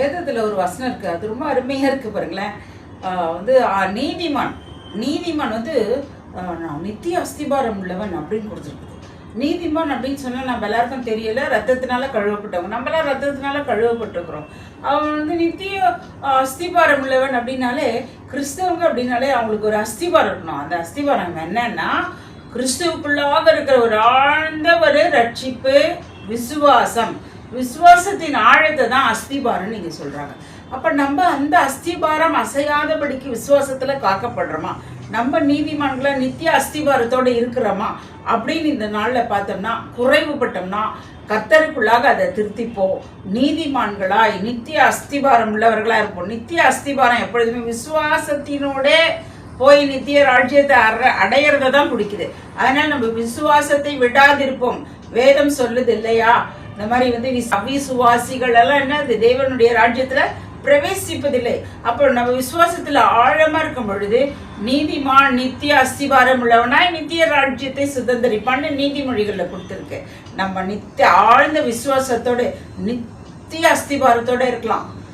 வேதத்தில் ஒரு வசனம் இருக்குது அது ரொம்ப அருமையாக இருக்குது பாருங்களேன். வந்து நீதிமான். நீதிமான் வந்து நான் நித்திய அஸ்திபாரம் உள்ளவன் அப்படின்னு கொடுத்துருக்குது. நீதிமான் அப்படின்னு சொன்னால் நம்ம எல்லாருக்கும் தெரியல ரத்தத்தினால கழுவப்பட்டவங்க. நம்மளாம் ரத்தத்தினால கழுவப்பட்டிருக்கிறோம். அவன் வந்து நித்திய அஸ்திபாரம் உள்ளவன் அப்படின்னாலே கிறிஸ்தவங்க அப்படின்னாலே அவங்களுக்கு ஒரு அஸ்திபாரம் இருக்கணும். அந்த அஸ்திபாரம் என்னன்னா கிறிஸ்துவுக்குள்ளாக இருக்கிற ஒரு ஆழ்ந்த ஒரு ரட்சிப்பு விசுவாசம். விசுவாசத்தின் ஆழத்தை தான் அஸ்திபாரம் நீங்க சொல்றாங்க. அப்ப நம்ம அந்த அஸ்திபாரம் அசையாதபடிக்கு விசுவாசத்துல காக்கப்படுறோமா? நம்ம நீதிமான்களை நித்திய அஸ்திபாரத்தோட இருக்கிறோமா? அப்படின்னு இந்த நாள்ல பார்த்தோம்னா குறைவுபட்டோம்னா கத்தருக்குள்ளாக அதை திருத்திப்போம். நீதிமான்களாய் நித்திய அஸ்திபாரம் உள்ளவர்களா இருப்போம். நித்திய அஸ்திபாரம் எப்பொழுதுமே விசுவாசத்தினோட போய் நித்திய ராஜ்யத்தை அற அடையிறத தான் பிடிக்குது அதனால நம்ம விசுவாசத்தை விடாதிருப்போம். வேதம் சொல்லுது இல்லையா? இந்த மாதிரி வந்து விஸ்- அவிசுவாசிகள் எல்லாம் என்ன தேவனுடைய ராஜ்யத்துல பிரவேசிப்பதில்லை. அப்போ நம்ம விசுவாசத்துல ஆழமா இருக்கும் பொழுது நீதிமான் நித்திய அஸ்திபாரம் உள்ளவனாய் நித்திய ராஜ்யத்தை சுதந்திரிப்பான்னு நீதிமொழிகள்ல கொடுத்துருக்கு. நம்ம நித்திய ஆழ்ந்த விசுவாசத்தோட நித்திய அஸ்திபாரத்தோட இருக்கலாம்.